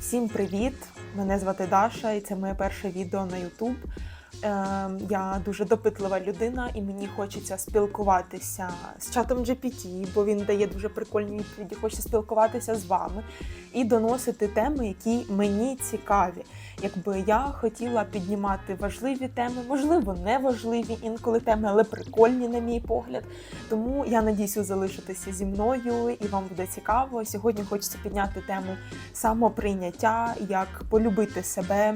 Всім привіт! Мене звати Даша, і це моє перше відео на YouTube. Е, я дуже допитлива людина, і мені хочеться спілкуватися з чатом GPT, бо він дає дуже прикольні відповіді. Хочеться спілкуватися з вами і доносити теми, які мені цікаві. Якби я хотіла піднімати важливі теми, можливо, не важливі інколи теми, але прикольні, на мій погляд. Тому я надіюся залишитися зі мною і вам буде цікаво. Сьогодні хочеться підняти тему самоприйняття, як полюбити себе,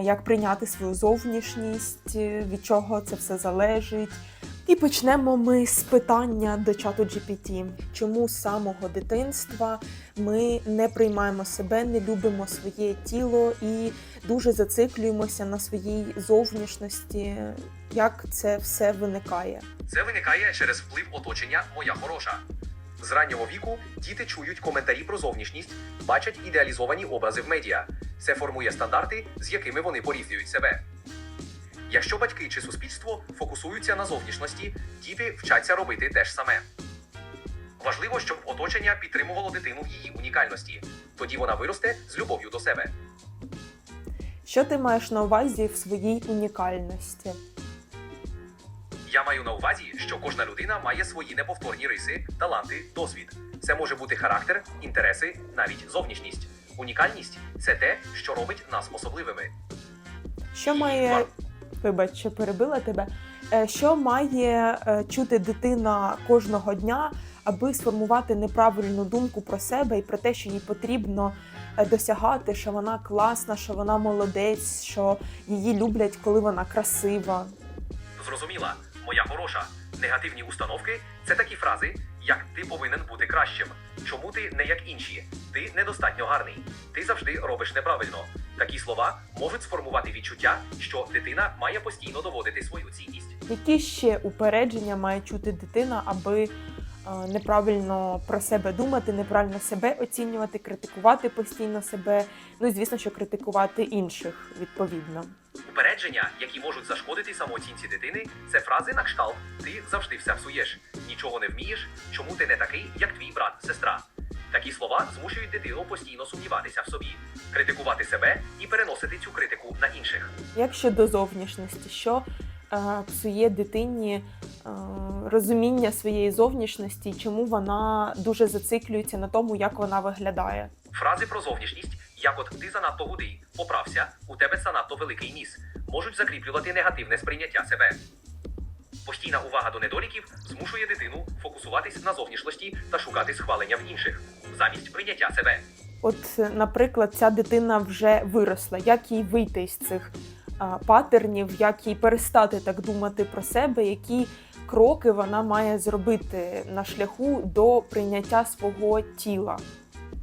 як прийняти свою зовнішність, від чого це все залежить. І почнемо ми з питання до чату GPT. Чому з самого дитинства ми не приймаємо себе, не любимо своє тіло і дуже зациклюємося на своїй зовнішності? Як це все виникає? Це виникає через вплив оточення моя хороша. З раннього віку діти чують коментарі про зовнішність, бачать ідеалізовані образи в медіа. Це формує стандарти, з якими вони порівнюють себе. Якщо батьки чи суспільство фокусуються на зовнішності, діти вчаться робити те ж саме. Важливо, щоб оточення підтримувало дитину в її унікальності. Тоді вона виросте з любов'ю до себе. Що ти маєш на увазі в своїй унікальності? Я маю на увазі, що кожна людина має свої неповторні риси, таланти, досвід. Це може бути характер, інтереси, навіть зовнішність. Унікальність це те, що робить нас особливими. Що має вибач, що перебила тебе? Е, Що має е, чути дитина кожного дня, аби сформувати неправильну думку про себе і про те, що їй потрібно е, досягати, що вона класна, що вона молодець, що її люблять, коли вона красива? Зрозуміла, моя хороша. Негативні установки це такі фрази, як ти повинен бути кращим. Чому ти не як інші? Ти недостатньо гарний. Ти завжди робиш неправильно. Такі слова можуть сформувати відчуття, що дитина має постійно доводити свою цінність. Які ще упередження має чути дитина, аби неправильно про себе думати, неправильно себе оцінювати, критикувати постійно себе? Ну і звісно, що критикувати інших відповідно. Упередження, які можуть зашкодити самооцінці дитини, це фрази на кшталт Ти завжди все псуєш, нічого не вмієш, чому ти не такий, як твій брат, сестра. Такі слова змушують дитину постійно сумніватися в собі, критикувати себе і переносити цю критику на інших. Як щодо зовнішності, що е, псує дитині е, розуміння своєї зовнішності, чому вона дуже зациклюється на тому, як вона виглядає? Фрази про зовнішність, як от ти занадто худий, поправся, у тебе занадто великий ніс, можуть закріплювати негативне сприйняття себе. Постійна увага до недоліків змушує дитину фокусуватись на зовнішності та шукати схвалення в інших, замість прийняття себе. От, е, наприклад, ця дитина вже виросла. Як їй вийти з цих патернів, як їй перестати так думати про себе, які кроки вона має зробити на шляху до прийняття свого тіла?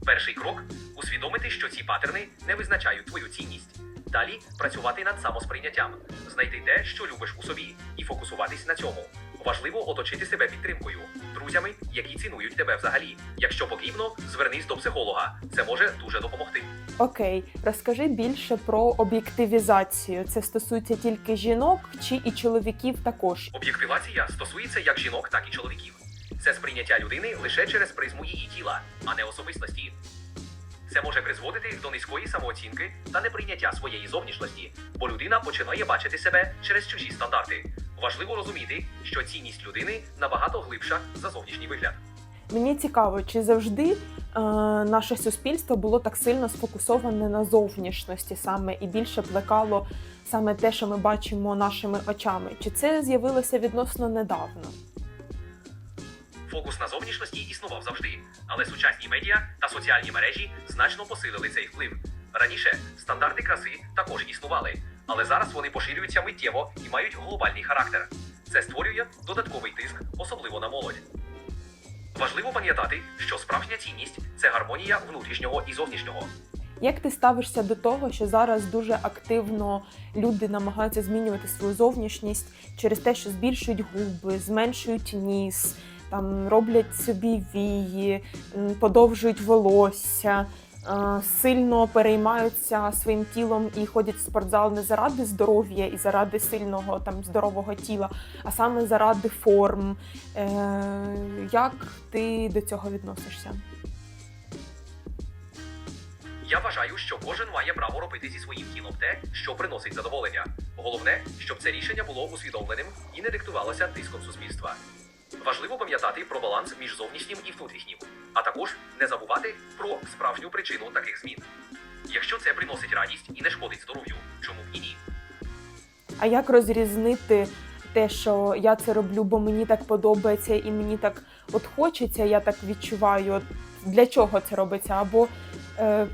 Перший крок усвідомити, що ці патерни не визначають твою цінність. Далі працювати над самосприйняттям, знайти те, що любиш у собі, і фокусуватись на цьому. Важливо оточити себе підтримкою, друзями, які цінують тебе взагалі. Якщо потрібно, звернись до психолога. Це може дуже допомогти. Окей, розкажи більше про об'єктивізацію. Це стосується тільки жінок чи і чоловіків також. Об'єктивація стосується як жінок, так і чоловіків. Це сприйняття людини лише через призму її тіла, а не особистості. Це може призводити до низької самооцінки та неприйняття своєї зовнішності, бо людина починає бачити себе через чужі стандарти. Важливо розуміти, що цінність людини набагато глибша за зовнішній вигляд. Мені цікаво, чи завжди е, наше суспільство було так сильно сфокусоване на зовнішності саме і більше плекало саме те, що ми бачимо нашими очами. Чи це з'явилося відносно недавно? Фокус на зовнішності існував завжди, але сучасні медіа та соціальні мережі значно посилили цей вплив. Раніше стандарти краси також існували, але зараз вони поширюються миттєво і мають глобальний характер. Це створює додатковий тиск, особливо на молодь. Важливо пам'ятати, що справжня цінність це гармонія внутрішнього і зовнішнього. Як ти ставишся до того, що зараз дуже активно люди намагаються змінювати свою зовнішність через те, що збільшують губи, зменшують ніс, там роблять собі вії, подовжують волосся, е, сильно переймаються своїм тілом і ходять в спортзал не заради здоров'я і заради сильного там здорового тіла, а саме заради форм. Е, Як ти до цього відносишся? Я вважаю, що кожен має право робити зі своїм тілом те, що приносить задоволення. Головне, щоб це рішення було усвідомленим і не диктувалося тиском суспільства. Важливо пам'ятати про баланс між зовнішнім і внутрішнім, а також не забувати про справжню причину таких змін. Якщо це приносить радість і не шкодить здоров'ю, чому б і ні? А як розрізнити те, що я це роблю, бо мені так подобається і мені так от хочеться, я так відчуваю, для чого це робиться? Або е,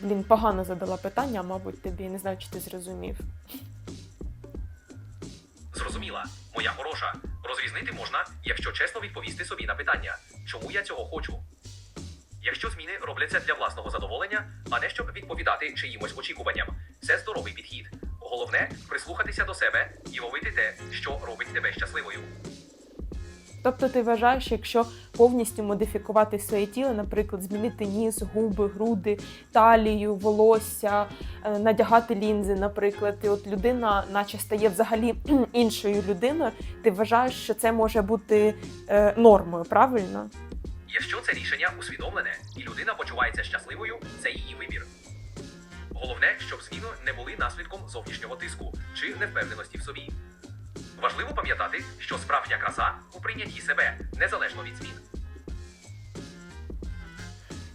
блін, погано задала питання, мабуть, тобі не знаю, чи ти зрозумів. Зрозуміла, моя хороша. Розрізнити можна, якщо чесно відповісти собі на питання, чому я цього хочу. Якщо зміни робляться для власного задоволення, а не щоб відповідати чиїмось очікуванням, це здоровий підхід. Головне прислухатися до себе і ловити те, що робить тебе щасливою. Тобто ти вважаєш, якщо повністю модифікувати своє тіло, наприклад, змінити ніс, губи, груди, талію, волосся, е, надягати лінзи, наприклад, і от людина, наче стає взагалі іншою людиною, ти вважаєш, що це може бути е, нормою, правильно? Якщо це рішення усвідомлене і людина почувається щасливою, це її вибір. Головне, щоб зміни не були наслідком зовнішнього тиску чи невпевненості в собі. Важливо пам'ятати, що справжня краса у прийнятті себе незалежно від змін.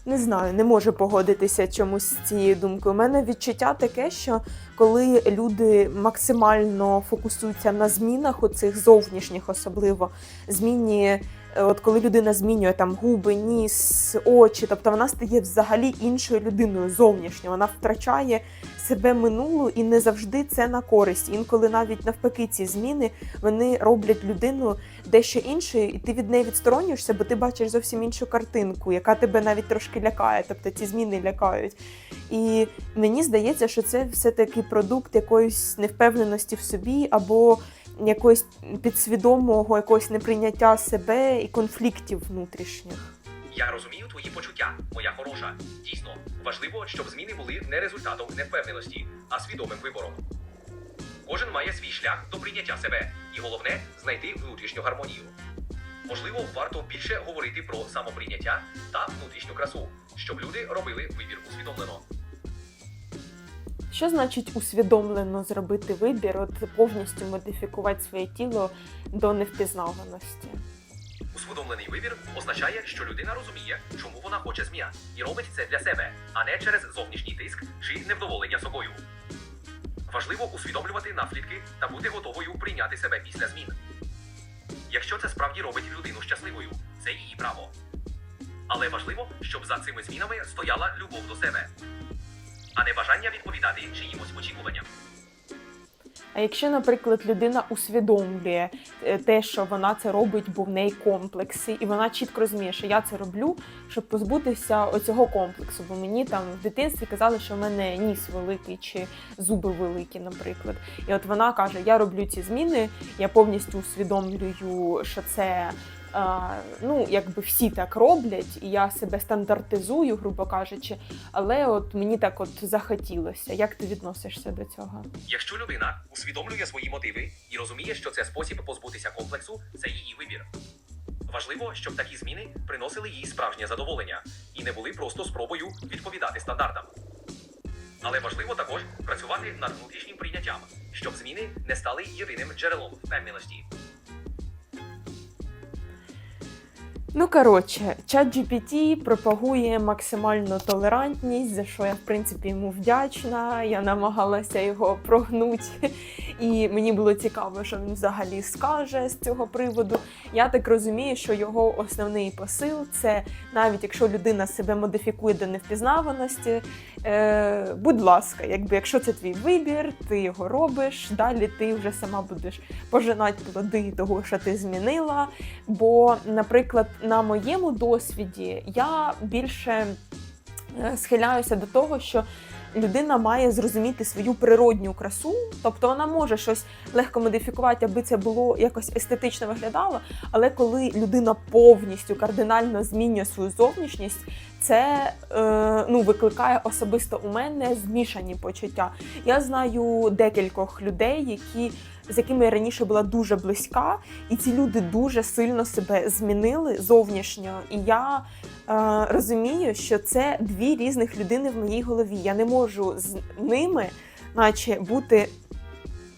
Не знаю, не можу погодитися чомусь з цією думкою. У мене відчуття таке, що коли люди максимально фокусуються на змінах, оцих зовнішніх, особливо зміні, е, от коли людина змінює там губи, ніс, очі, тобто вона стає взагалі іншою людиною зовнішньо. Вона втрачає себе минулу і не завжди це на користь. Інколи навіть навпаки ці зміни вони роблять людину дещо іншою, і ти від неї відсторонюєшся, бо ти бачиш зовсім іншу картинку, яка тебе навіть трошки лякає. Тобто ці зміни лякають. І мені здається, що це все-таки продукт якоїсь невпевненості в собі або якогось підсвідомого якогось неприйняття себе і конфліктів внутрішніх. Я розумію твої почуття, моя хороша. Дійсно, важливо, щоб зміни були не результатом невпевненості, а свідомим вибором. Кожен має свій шлях до прийняття себе, і головне знайти внутрішню гармонію. Можливо, варто більше говорити про самоприйняття та внутрішню красу, щоб люди робили вибір усвідомлено. Що значить усвідомлено зробити вибір, от повністю модифікувати своє тіло до невпізнаваності? Усвідомлений вибір означає, що людина розуміє, чому вона хоче змін, і робить це для себе, а не через зовнішній тиск чи невдоволення собою. Важливо усвідомлювати наслідки та бути готовою прийняти себе після змін. Якщо це справді робить людину щасливою, це її право. Але важливо, щоб за цими змінами стояла любов до себе, а не бажання відповідати чиїмось очікуванням. А якщо, наприклад, людина усвідомлює е, те, що вона це робить, бо в неї комплекси, і вона чітко розуміє, що я це роблю, щоб позбутися оцього комплексу. Бо мені там в дитинстві казали, що в мене ніс великий чи зуби великі, наприклад. І от вона каже: Я роблю ці зміни, я повністю усвідомлюю, що це. Ну, якби всі так роблять, і я себе стандартизую, грубо кажучи, але от мені так от захотілося. Як ти відносишся до цього? Якщо людина усвідомлює свої мотиви і розуміє, що це спосіб позбутися комплексу, це її вибір. Важливо, щоб такі зміни приносили їй справжнє задоволення і не були просто спробою відповідати стандартам. Але важливо також працювати над внутрішнім прийняттям, щоб зміни не стали єдиним джерелом впевненості. Ну коротше, ChatGPT пропагує максимальну толерантність, за що я в принципі йому вдячна. Я намагалася його прогнути, і мені було цікаво, що він взагалі скаже з цього приводу. Я так розумію, що його основний посил це навіть якщо людина себе модифікує до невпізнаваності. Е, будь ласка, якби якщо це твій вибір, ти його робиш. Далі ти вже сама будеш пожинати плоди того, що ти змінила. Бо, наприклад, на моєму досвіді я більше е, схиляюся до того, що людина має зрозуміти свою природню красу, тобто вона може щось легко модифікувати, аби це було якось естетично виглядало. Але коли людина повністю кардинально змінює свою зовнішність, це е, ну, викликає особисто у мене змішані почуття. Я знаю декількох людей, які з якими я раніше була дуже близька, і ці люди дуже сильно себе змінили зовнішньо. І я розумію, що це дві різних людини в моїй голові. Я не можу з ними, наче, бути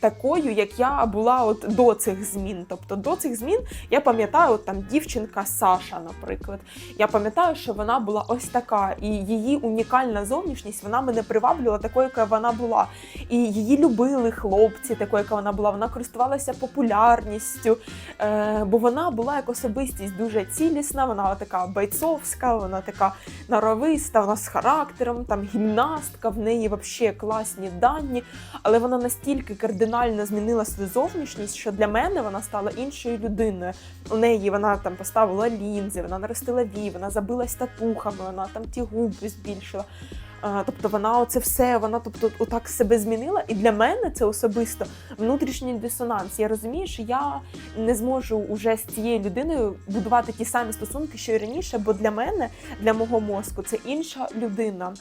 такою, як я була от до цих змін. Тобто до цих змін я пам'ятаю, от там дівчинка Саша, наприклад. Я пам'ятаю, що вона була ось така, і її унікальна зовнішність вона мене приваблювала такою, яка вона була. І її любили хлопці, такою, яка вона була. Вона користувалася популярністю, е, бо вона була як особистість дуже цілісна, вона така бойцовська, вона така норовиста, вона з характером, там гімнастка, в неї взагалі класні дані, але вона настільки кардинально змінила свою зовнішність, що для мене вона стала іншою людиною. У неї вона там поставила лінзи, вона наростила вій, вона забилась татухами, вона там ті губи збільшила. Тобто вона оце все, вона тобто отак себе змінила. І для мене це особисто внутрішній дисонанс. Я розумію, що я не зможу уже з цією людиною будувати ті самі стосунки, що й раніше, бо для мене, для мого мозку, це інша людина.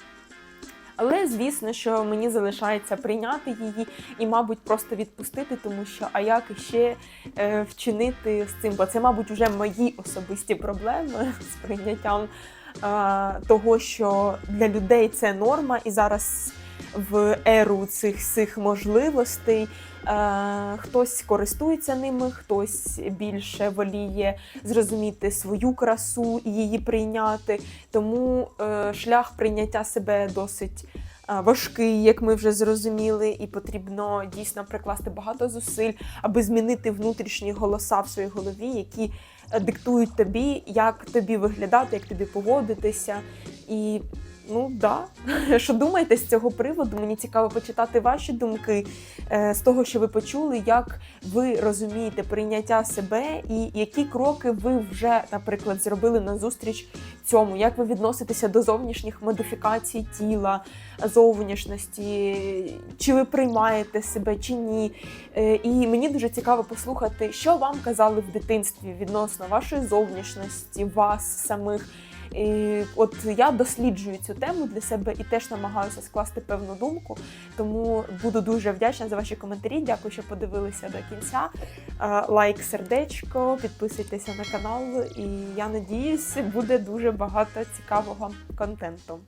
Але звісно, що мені залишається прийняти її і, мабуть, просто відпустити, тому що а як іще е, вчинити з цим? Бо це, мабуть, вже мої особисті проблеми з прийняттям е, того, що для людей це норма, і зараз в еру цих цих можливостей е, хтось користується ними, хтось більше воліє зрозуміти свою красу і її прийняти. Тому е, шлях прийняття себе досить е, важкий, як ми вже зрозуміли, і потрібно дійсно прикласти багато зусиль, аби змінити внутрішні голоса в своїй голові, які диктують тобі, як тобі виглядати, як тобі поводитися. І ну да, що думаєте з цього приводу? Мені цікаво почитати ваші думки е, з того, що ви почули, як ви розумієте прийняття себе, і які кроки ви вже, наприклад, зробили на зустріч цьому, як ви відноситеся до зовнішніх модифікацій тіла, зовнішності, чи ви приймаєте себе, чи ні. Е, І мені дуже цікаво послухати, що вам казали в дитинстві відносно вашої зовнішності, вас самих. І от я досліджую цю тему для себе і теж намагаюся скласти певну думку. Тому буду дуже вдячна за ваші коментарі. Дякую, що подивилися до кінця. Лайк, сердечко, підписуйтеся на канал, і я надіюсь, буде дуже багато цікавого контенту.